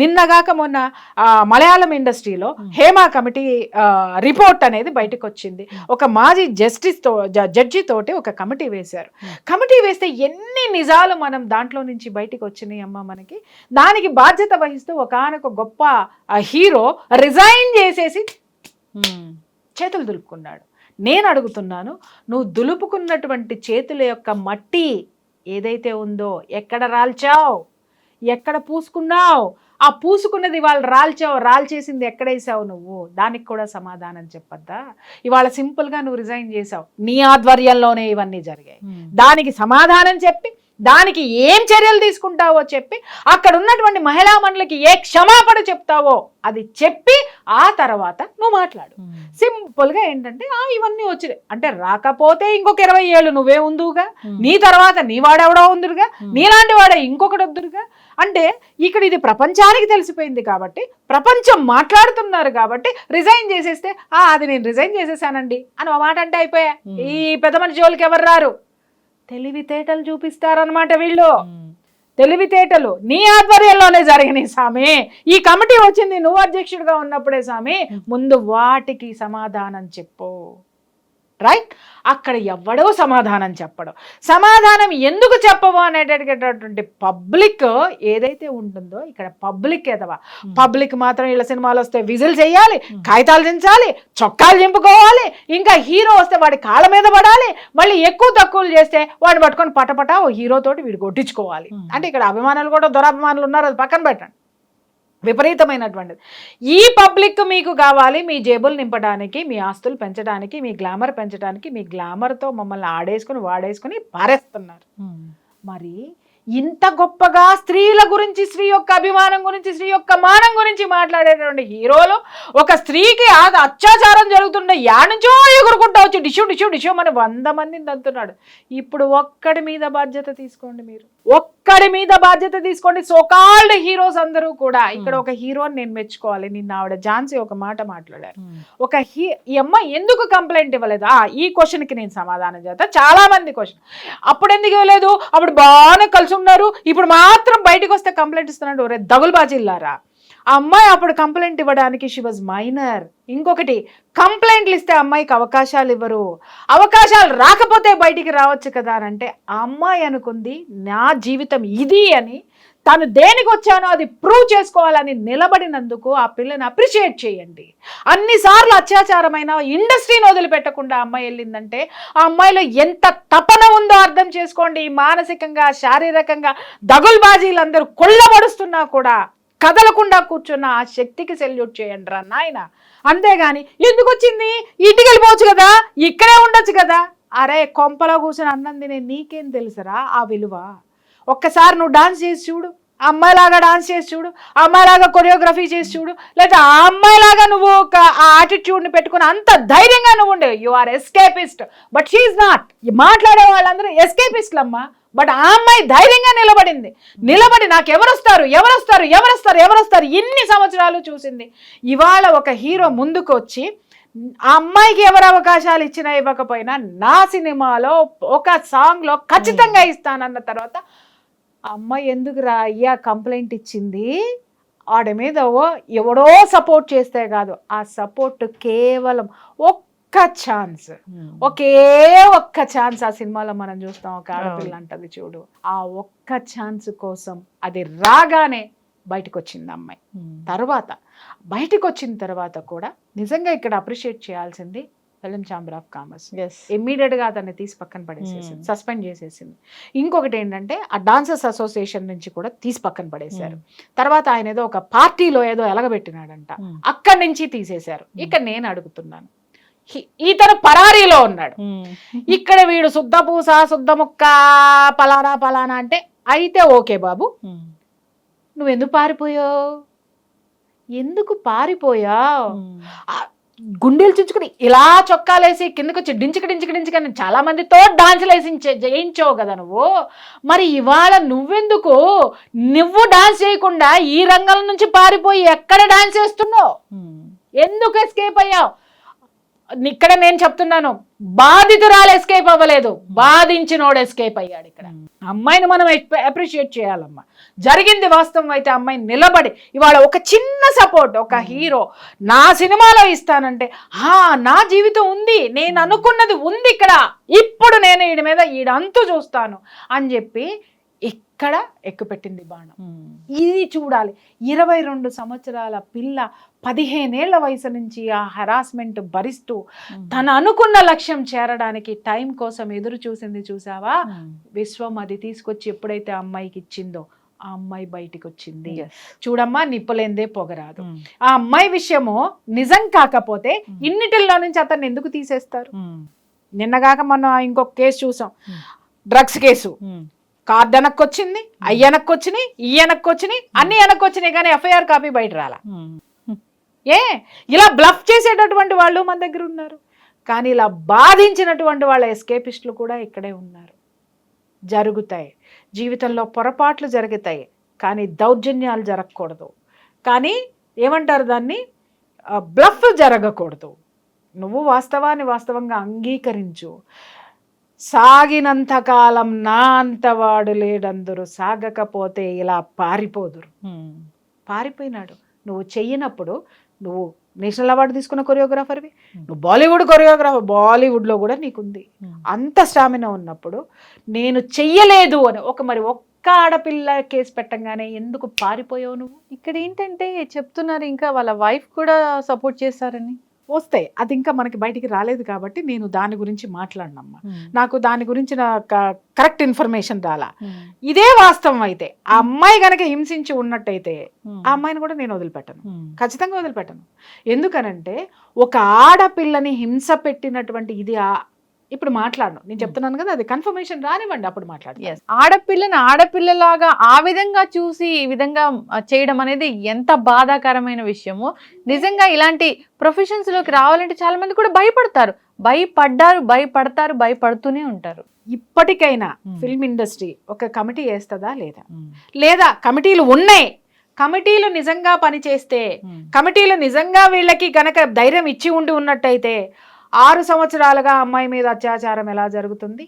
నిన్నగాక మొన్న మలయాళం ఇండస్ట్రీలో హేమా కమిటీ రిపోర్ట్ అనేది బయటకు వచ్చింది ఒక మాజీ జస్టిస్తో జడ్జి తోటి ఒక కమిటీ వేశారు. కమిటీ వేస్తే ఎన్ని నిజాలు మనం దాంట్లో నుంచి బయటికి వచ్చినాయి అమ్మ మనకి? దానికి బాధ్యత వహిస్తూ ఒకనొక గొప్ప హీరో రిజైన్ చేసేసి చేతులు దులుపుకున్నాడు. నేను అడుగుతున్నాను నువ్వు దులుపుకున్నటువంటి చేతుల యొక్క మట్టి ఏదైతే ఉందో ఎక్కడ రాల్చావు? ఎక్కడ పూసుకున్నావు? ఆ పూసుకున్నది ఇవాళ రాల్చావు రాల్చేసింది ఎక్కడేసావు నువ్వు? దానికి కూడా సమాధానం చెప్పద్దా? ఇవాళ సింపుల్గా నువ్వు రిజైన్ చేసావు. నీ ఆధ్వర్యంలోనే ఇవన్నీ జరిగాయి. దానికి సమాధానం చెప్పి దానికి ఏం చర్యలు తీసుకుంటావో చెప్పి అక్కడ ఉన్నటువంటి మహిళా మండలికి ఏ క్షమాపణ చెప్తావో అది చెప్పి ఆ తర్వాత నువ్వు మాట్లాడు. సింపుల్గా ఏంటంటే ఆ ఇవన్నీ వచ్చినాయి. అంటే రాకపోతే ఇంకొక ఇరవై ఏళ్ళు నువ్వే ఉందువుగా? నీ తర్వాత నీ వాడెవడో ఉందిరుగా? నీలాంటి వాడే ఇంకొకటి వద్దురుగా? అంటే ఇక్కడ ఇది ప్రపంచానికి తెలిసిపోయింది కాబట్టి ప్రపంచం మాట్లాడుతున్నారు కాబట్టి రిజైన్ చేసేస్తే ఆ అది నేను రిజైన్ చేసేసానండి అని మాట అంటే అయిపోయా. ఈ పెద్ద మనిషి జోలికి ఎవరు రారు? తెలివితేటలు చూపిస్తారనమాట వీళ్ళు. తెలివితేటలు నీ ఆధ్వర్యంలోనే జరిగినాయి స్వామి. ఈ కమిటీ వచ్చింది నువ్వు అధ్యక్షుడిగా ఉన్నప్పుడే స్వామి. ముందు వాటికి సమాధానం చెప్పు. రైట్ అక్కడ ఎవ్వడో సమాధానం చెప్పడం. సమాధానం ఎందుకు చెప్పవు అనేటటువంటి పబ్లిక్ ఏదైతే ఉంటుందో ఇక్కడ పబ్లిక్ ఎదవా? పబ్లిక్ మాత్రం ఇలా సినిమాలు వస్తే విజిల్ చేయాలి కాగితాలు దించాలి చొక్కాలు చింపుకోవాలి ఇంకా హీరో వస్తే వాడి కాళ్ళ మీద పడాలి మళ్ళీ ఎక్కువ తక్కువలు చేస్తే వాడిని పట్టుకొని పటపట ఓ హీరో తోటి వీడు కొట్టించుకోవాలి. అంటే ఇక్కడ అభిమానులు కూడా దురాభిమానులు ఉన్నారు అది పక్కన పెట్టండి. విపరీతమైనటువంటిది. ఈ పబ్లిక్ మీకు కావాలి మీ జేబులు నింపడానికి మీ ఆస్తులు పెంచడానికి మీ గ్లామర్ పెంచడానికి మీ గ్లామర్తో మమ్మల్ని ఆడేసుకుని వాడేసుకుని పారేస్తున్నారు. మరి ఇంత గొప్పగా స్త్రీల గురించి స్త్రీ యొక్క అభిమానం గురించి స్త్రీ యొక్క మానం గురించి మాట్లాడేటువంటి హీరోలు ఒక స్త్రీకి అత్యాచారం జరుగుతుండే యానుంచో ఎగురుకుంటా వచ్చి డిషు డిషు డిషు అని వంద మందిని తంతున్నాడు ఇప్పుడు ఒక్కడి మీద బాధ్యత తీసుకోండి మీరు. ఒక్కడి మీద బాధ్యత తీసుకోండి. సోకాల్డ్ హీరోస్ అందరూ కూడా ఇక్కడ ఒక హీరోని నేను మెచ్చుకోవాలి. నిన్న ఆవిడ ఝాన్సీ ఒక మాట మాట్లాడారు. ఒక హీ ఈ అమ్మాయి ఎందుకు కంప్లైంట్ ఇవ్వలేదు? ఆ ఈ క్వశ్చన్కి నేను సమాధానం చేస్తా చాలా మంది క్వశ్చన్ అప్పుడు ఎందుకు ఇవ్వలేదు? అప్పుడు బాగానే కలిసి ఉన్నారు. ఇప్పుడు మాత్రం బయటకు వస్తే కంప్లైంట్ ఇస్తున్నాడు. ఒరే దగులుబాజిల్లారా ఆ అమ్మాయి అప్పుడు కంప్లైంట్ ఇవ్వడానికి షీ వాజ్ మైనర్ ఇంకొకటి కంప్లైంట్లు ఇస్తే అమ్మాయికి అవకాశాలు ఇవ్వరు. అవకాశాలు రాకపోతే బయటికి రావచ్చు కదా అని అంటే ఆ అమ్మాయి అనుకుంది నా జీవితం ఇది అని తాను దేనికి వచ్చానో అది ప్రూవ్ చేసుకోవాలని నిలబడినందుకు ఆ పిల్లని అప్రిషియేట్ చేయండి. అన్నిసార్లు అత్యాచారమైన ఇండస్ట్రీని వదిలిపెట్టకుండా ఆ అమ్మాయి వెళ్ళిందంటే ఆ అమ్మాయిలో ఎంత తపన ఉందో అర్థం చేసుకోండి. మానసికంగా శారీరకంగా దగుల్బాజీలందరూ కొల్లబడుస్తున్నా కూడా కదలకుండా కూర్చున్న ఆ శక్తికి సెల్యూట్ చేయండి రా నాయన. అంతేగాని ఎందుకు వచ్చింది ఇంటికి వెళ్ళిపోవచ్చు కదా? ఇక్కడే ఉండొచ్చు కదా? అరే కొంపలో కూర్చొని అన్నం తినే నీకేం తెలుసురా ఆ విలువ? ఒక్కసారి నువ్వు డాన్స్ చేసి చూడు. అమ్మాయిలాగా డాన్స్ చేసి చూడు. అమ్మాయిలాగా కొరియోగ్రఫీ చేసి చూడు. లేదా ఆ అమ్మాయిలాగా నువ్వు ఒక ఆ యాటిట్యూడ్ని పెట్టుకుని అంత ధైర్యంగా నువ్వు ఉండే. యు ఆర్ ఎస్కేపిస్ట్ బట్ షీఈ్ నాట్ మాట్లాడే వాళ్ళందరూ ఎస్కేపిస్ట్లమ్మా బట్ ఆ అమ్మాయి ధైర్యంగా నిలబడింది. నిలబడి నాకు ఎవరొస్తారు? ఎవరొస్తారు? ఎవరొస్తారు? ఎవరొస్తారు ఇన్ని సంవత్సరాలు చూసింది. ఇవాళ ఒక హీరో ముందుకు వచ్చి ఆ అమ్మాయికి ఎవరు అవకాశాలు ఇచ్చినా ఇవ్వకపోయినా నా సినిమాలో ఒక సాంగ్లో ఖచ్చితంగా ఇస్తానన్న తర్వాత ఆ అమ్మాయి ఎందుకురా అయ్యా కంప్లైంట్ ఇచ్చింది? ఆడ మీద ఎవడో సపోర్ట్ చేస్తే కాదు. ఆ సపోర్ట్ కేవలం ఒక్క ఛాన్స్. ఒకే ఒక్క ఛాన్స్ ఆ సినిమాలో మనం చూస్తాం. ఒక ఆడపిల్ల అంటది చూడు. ఆ ఒక్క ఛాన్స్ కోసం అది రాగానే బయటకు వచ్చింది అమ్మాయి తర్వాత బయటకు వచ్చిన తర్వాత కూడా నిజంగా ఇక్కడ అప్రిషియేట్ చేయాల్సింది ఫిలిం ఛాంబర్ ఆఫ్ కామర్స్. ఇమ్మీడియట్గా అతన్ని తీసి పక్కన పడేసేసింది. Hmm. సస్పెండ్ చేసేసింది. ఇంకొకటి ఏంటంటే ఆ డాన్సర్స్ అసోసియేషన్ నుంచి కూడా తీసి పక్కన పడేశారు. తర్వాత ఆయన ఏదో ఒక పార్టీలో ఏదో ఎలగబెట్టినాడంట. అక్కడి నుంచి తీసేశారు. ఇక్కడ నేను అడుగుతున్నాను. ఇతను పరారీలో ఉన్నాడు. ఇక్కడ వీడు శుద్ధ పూస శుద్ధ ముక్క పలానా పలానా అంటే అయితే ఓకే బాబు. నువ్వు ఎందుకు పారిపోయావు? ఎందుకు పారిపోయావు? గుండెలు చుంచుకుని ఇలా చొక్కాలేసి కిందకి వచ్చి డించిక డించిక డించిక అని చాలా మందితో డాన్సులు వేసి జయించావు కదా నువ్వు. మరి ఇవాళ నువ్వెందుకు నువ్వు డాన్స్ చేయకుండా ఈ రంగం నుంచి పారిపోయి ఎక్కడ డాన్స్ చేస్తున్నావు ఎందుకు ఎస్కేప్ అయ్యావు? ఇక్కడ నేను చెప్తున్నాను బాధితురాలు ఎస్కేప్ అవ్వలేదు. బాధించినోడు ఎస్కేప్ అయ్యాడు ఇక్కడ. అమ్మాయిని మనం అప్రిషియేట్ చేయాలమ్మా. జరిగింది వాస్తవం అయితే అమ్మాయి నిలబడి ఇవాళ ఒక చిన్న సపోర్ట్ ఒక హీరో నా సినిమాలో ఇస్తానంటే హా నా జీవితం ఉంది నేను అనుకున్నది ఉంది ఇక్కడ. ఇప్పుడు నేను ఈడి మీద ఈడంతు చూస్తాను. అని చెప్పి ఇక్కడ ఎక్కుపెట్టింది బాణం. ఇది చూడాలి. ఇరవై రెండు సంవత్సరాల పిల్ల పదిహేనేళ్ళ వయసు నుంచి ఆ హరాస్మెంట్ భరిస్తూ తను అనుకున్న లక్ష్యం చేరడానికి టైం కోసం ఎదురు చూసింది చూసావా? విశ్వం అది తీసుకొచ్చి ఎప్పుడైతే ఆ అమ్మాయికి ఇచ్చిందో ఆ అమ్మాయి బయటికి వచ్చింది చూడమ్మా నిప్పలేందే పొగరాదు. ఆ అమ్మాయి విషయము నిజం కాకపోతే ఇన్నిటిల్లో నుంచి అతన్ని ఎందుకు తీసేస్తారు? నిన్నగాక మనం ఇంకొక కేసు చూసాం. Drugs case. కార్డు వెనక్కి వచ్చింది అయ్యి వచ్చినాయి ఈ వెనక్కొచ్చినాయి అన్ని వెనక్కి వచ్చినాయి కానీ ఎఫ్ఐఆర్ కాపీ బయట రాలా. ఏ? ఇలా బ్లఫ్ చేసేటటువంటి వాళ్ళు మన దగ్గర ఉన్నారు. కానీ ఇలా బాధించినటువంటి వాళ్ళ ఎస్కేపిస్టులు కూడా ఇక్కడే ఉన్నారు. జరుగుతాయి. జీవితంలో పొరపాట్లు జరుగుతాయి. కానీ దౌర్జన్యాలు జరగకూడదు. కానీ ఏమంటారు దాన్ని? బ్లఫ్ జరగకూడదు. నువ్వు వాస్తవాన్ని వాస్తవంగా అంగీకరించు. సాగినంతకాలం నా అంతవాడు లేడందరూ సాగకపోతే ఇలా పారిపోదురు. పారిపోయినాడు. నువ్వు చెయ్యనప్పుడు నువ్వు నేషనల్ అవార్డు తీసుకున్న కొరియోగ్రాఫర్వి నువ్వు బాలీవుడ్ కొరియోగ్రాఫర్ బాలీవుడ్లో కూడా నీకుంది. అంత స్టామినా ఉన్నప్పుడు నేను చెయ్యలేదు అని ఒక మరి ఒక్క ఆడపిల్ల కేసు పెట్టంగానే ఎందుకు పారిపోయావు నువ్వు? ఇక్కడ ఏంటంటే చెప్తున్నారు ఇంకా వాళ్ళ వైఫ్ కూడా సపోర్ట్ చేస్తారని. వస్తాయి అది ఇంకా మనకి బయటికి రాలేదు కాబట్టి నేను దాని గురించి మాట్లాడినమ్మా. నాకు దాని గురించి కరెక్ట్ ఇన్ఫర్మేషన్ రాలా. ఇదే వాస్తవం అయితే ఆ అమ్మాయి గనక హింసించి ఉన్నట్టయితే ఆ అమ్మాయిని కూడా నేను వదిలిపెట్టను. ఖచ్చితంగా వదిలిపెట్టను. ఎందుకనంటే ఒక ఆడపిల్లని హింస పెట్టినటువంటి ఇది ఆ- ఇప్పుడు మాట్లాడను. నేను చెప్తున్నాను కదా అది కన్ఫర్మేషన్ రానివ్వండి అప్పుడు మాట్లాడు ఆడపిల్లని ఆడపిల్లలాగా ఆ విధంగా చూసి ఈ విధంగా చేయడం అనేది ఎంత బాధాకరమైన విషయము నిజంగా ఇలాంటి ప్రొఫెషన్స్లోకి రావాలంటే చాలా మంది కూడా భయపడతారు. భయపడ్డారు భయపడతారు భయపడుతూనే ఉంటారు. ఇప్పటికైనా. ఫిల్మ్ ఇండస్ట్రీ ఒక కమిటీ వేస్తుందా లేదా? లేదా కమిటీలు ఉన్నాయి. కమిటీలు నిజంగా పనిచేస్తే కమిటీలు నిజంగా వీళ్ళకి గనక ధైర్యం ఇచ్చి ఉండి ఉన్నట్టయితే ఆరు సంవత్సరాలుగా అమ్మాయి మీద అత్యాచారం ఎలా జరుగుతుంది?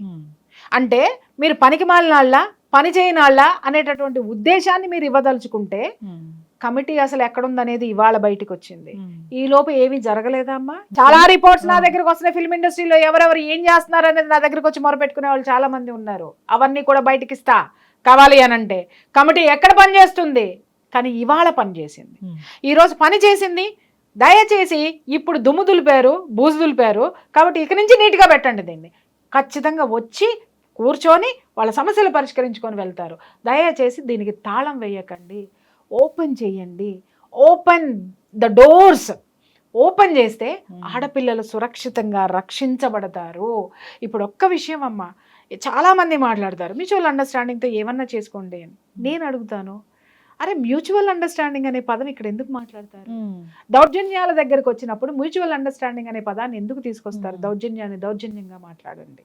అంటే మీరు పనికి మాలినాళ్ళ పని చేయనాళ్ళ అనేటటువంటి ఉద్దేశాన్ని మీరు ఇవ్వదలుచుకుంటే కమిటీ అసలు ఎక్కడుందనేది ఇవాళ బయటకు వచ్చింది ఈ లోపు ఏమీ జరగలేదా అమ్మా? చాలా రిపోర్ట్స్ నా దగ్గరకు వస్తున్నాయి. ఫిల్మ్ ఇండస్ట్రీలో ఎవరెవరు ఏం చేస్తున్నారు అనేది నా దగ్గరకు వచ్చి మొరపెట్టుకునే వాళ్ళు చాలా మంది ఉన్నారు. అవన్నీ కూడా బయటకి ఇస్తా కావాలి అని అంటే కమిటీ ఎక్కడ పనిచేస్తుంది కానీ ఇవాళ పనిచేసింది ఈరోజు పని చేసింది దయచేసి ఇప్పుడు దుమ్ము దులిపారు బూజు దులిపారు కాబట్టి ఇక నుంచి నీట్గా పెట్టండి దీన్ని. ఖచ్చితంగా వచ్చి కూర్చొని వాళ్ళ సమస్యలు పరిష్కరించుకొని వెళ్తారు. దయచేసి దీనికి తాళం వేయకండి. ఓపెన్ చేయండి. Open the doors. ఓపెన్ చేస్తే ఆడపిల్లలు సురక్షితంగా రక్షించబడతారు. ఇప్పుడు ఒక్క విషయం అమ్మ చాలామంది మాట్లాడతారు. మ్యూచువల్ అండర్స్టాండింగ్తో ఏమన్నా చేసుకోండి అని. నేను అడుగుతాను. అరే మ్యూచువల్ అండర్స్టాండింగ్ అనే పదం ఇక్కడ ఎందుకు మాట్లాడతారు? దౌర్జన్యాల దగ్గరకు వచ్చినప్పుడు మ్యూచువల్ అండర్స్టాండింగ్ అనే పదాన్ని ఎందుకు తీసుకొస్తారు. దౌర్జన్యాన్ని దౌర్జన్యంగా మాట్లాడండి.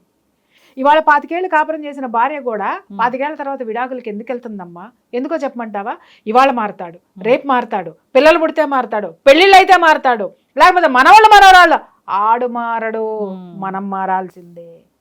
ఇవాళ పాతికేళ్ళు కాపురం చేసిన భార్య కూడా పాతికేళ్ళ తర్వాత విడాకులకి ఎందుకు వెళ్తుందమ్మా? ఎందుకో చెప్పమంటావా? ఇవాళ మారతాడు రేపు మారతాడు పిల్లలు పుడితే మారతాడు పెళ్ళిళ్ళు అయితే మారతాడు లేకపోతే మనవాళ్ళు మనవరాళ్ళు ఆడు మారడు. మనం మారాల్సిందే.